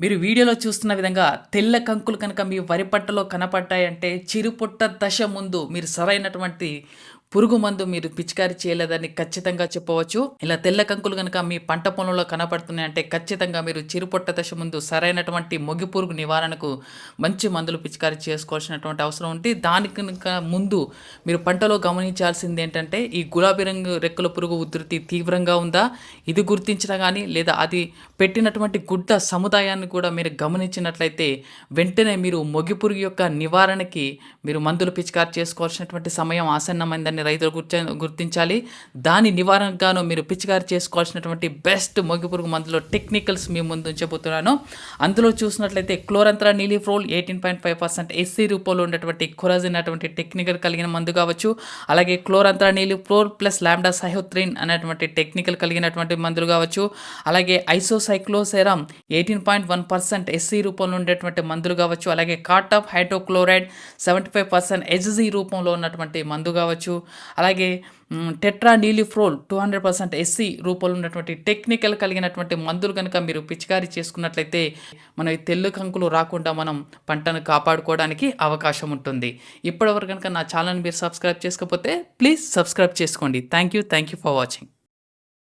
మీరు వీడియోలో చూస్తున్న విధంగా తెల్ల కంకులు కనుక మీ వరి పంటలో కనపడ్డాయంటే చిరుపుట్ట దశ ముందు మీరు సరైనటువంటి పురుగు మందు మీరు పిచికారి చేయలేదని ఖచ్చితంగా చెప్పవచ్చు. ఇలా తెల్ల కంకులు కనుక మీ పంట పొలంలో కనపడుతున్నాయంటే ఖచ్చితంగా మీరు చిరుపొట్ట దశ ముందు సరైనటువంటి మొగి పురుగు నివారణకు మంచి మందులు పిచికారి చేసుకోవాల్సినటువంటి అవసరం ఉంది. దానికి కనుక ముందు మీరు పంటలో గమనించాల్సింది ఏంటంటే ఈ గులాబీ రంగు రెక్కల పురుగు ఉధృతి తీవ్రంగా ఉందా? ఇది గుర్తించినా కానీ లేదా అది పెట్టినటువంటి గుడ్డ సముదాయాన్ని కూడా మీరు గమనించినట్లయితే వెంటనే మీరు మొగి పురుగు యొక్క నివారణకి మీరు మందులు పిచికారి చేసుకోవాల్సినటువంటి సమయం ఆసన్నమైందని రైతులు గుర్చ గుర్తించాలి. దాని నివారణకు గాను మీరు పిచికారి చేసుకోవాల్సినటువంటి బెస్ట్ మొగిపురుగు మందులో టెక్నికల్స్ మీ ముందు ఉంచబోతున్నాను అందులో చూసినట్లయితే chlorantraniliprole eighteen point five percent SC రూపంలో ఉన్నటువంటి కొరజిన్ అటువంటి టెక్నికల్ కలిగిన మందు కావచ్చు. అలాగే క్లోరంత్రా నీలిఫ్రోల్ ప్లస్ ల్యాండా సహోత్రిన్ అనేటువంటి టెక్నికల్ కలిగినటువంటి మందులు కావచ్చు. అలాగే isocycloseram eighteen point one percent SC రూపంలో ఉండేటువంటి మందులు కావచ్చు. అలాగే cartap hydrochloride seventy five percent HG రూపంలో ఉన్నటువంటి మందు కావచ్చు. అలాగే tetraniliprole two hundred percent SC రూపంలో ఉన్నటువంటి టెక్నికల్ కలిగినటువంటి మందులు కనుక మీరు పిచికారీ చేసుకున్నట్లయితే మన ఈ తెల్లు కంకులు రాకుండా మనం పంటను కాపాడుకోవడానికి అవకాశం ఉంటుంది. ఇప్పటివరకు కనుక నా ఛానల్ మీరు సబ్స్క్రైబ్ చేసుకోకపోతే ప్లీజ్ సబ్స్క్రైబ్ చేసుకోండి. Thank you thank you for watching.